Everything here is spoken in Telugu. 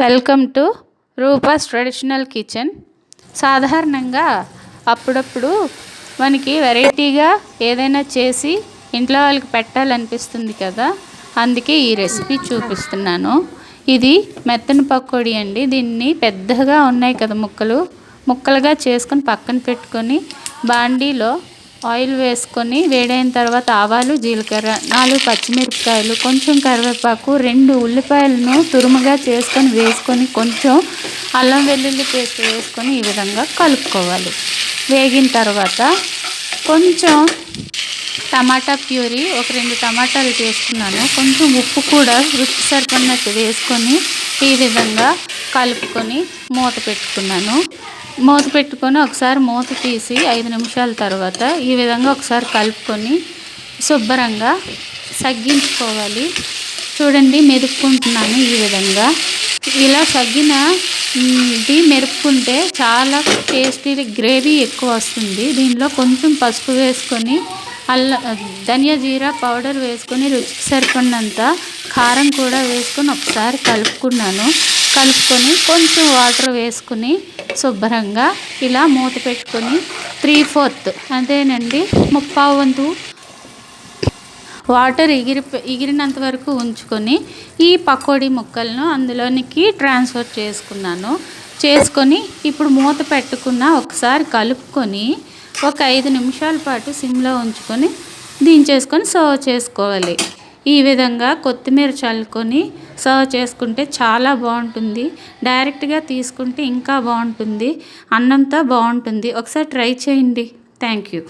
Welcome to Rupa's traditional kitchen. సాధారణంగా అప్పుడప్పుడు మనకి వెరైటీగా ఏదైనా చేసి ఇంట్లో వాళ్ళకి పెట్టాలనిపిస్తుంది కదా అందుకే ఈ రెసిపీ చూపిస్తున్నాను. ఇది మెత్తని పకోడీ అండి. దీన్ని పెద్దగా ఉన్నాయి కదా ముక్కలు. ముక్కలుగా చేసుకొని పక్కన పెట్టుకొని బాండీలో ఆయిల్ వేసుకొని వేడైన తర్వాత ఆవాలు జీలకర్ర నాలుగు పచ్చిమిరపకాయలు కొంచెం కరివేపాకు రెండు ఉల్లిపాయలను తురుముగా చేసుకొని వేసుకొని కొంచెం అల్లం వెల్లుల్లి పేస్ట్ వేసుకొని ఈ విధంగా కలుపుకోవాలి. వేగిన తర్వాత కొంచెం టమాటా ప్యూరీ ఒక రెండు టమాటాలు చేసుకున్నాను. కొంచెం ఉప్పు కూడా రుచి సరిపడినట్టు వేసుకొని ఈ విధంగా కలుపుకొని మూత పెట్టుకున్నాను. మూత పెట్టుకొని ఒకసారి మూత తీసి ఐదు నిమిషాల తర్వాత ఈ విధంగా ఒకసారి కలుపుకొని శుభ్రంగా సగ్గించుకోవాలి. చూడండి మెదుపుకుంటున్నాను ఈ విధంగా. ఇలా సగ్గిన ఇది మెరుపుకుంటే చాలా టేస్టీ గ్రేవీ ఎక్కువ వస్తుంది. దీనిలో కొంచెం పసుపు వేసుకొని అల్ల ధనియా జీరా పౌడర్ వేసుకొని రుచికి సరిపడినంత కారం కూడా వేసుకొని ఒకసారి కలుపుకున్నాను. కలుపుకొని కొంచెం వాటర్ వేసుకుని శుభ్రంగా ఇలా మూత పెట్టుకొని త్రీ ఫోర్త్ అదేనండి ముప్పా వంతు వాటర్ ఎగిరి ఎగిరినంత వరకు ఉంచుకొని ఈ పకోడీ ముక్కలను అందులోనికి ట్రాన్స్ఫర్ చేసుకున్నాను. చేసుకొని ఇప్పుడు మూత పెట్టుకున్న ఒకసారి కలుపుకొని ఒక ఐదు నిమిషాల పాటు సిమ్లో ఉంచుకొని దించేసుకొని సర్వ్ చేసుకోవాలి. ఈ విధంగా కొత్తిమీర చల్లుకొని సర్వ్ చేసుకుంటే చాలా బాగుంటుంది. డైరెక్ట్గా తీసుకుంటే ఇంకా బాగుంటుంది. అన్నంతో బాగుంటుంది. ఒకసారి ట్రై చేయండి. Thank you.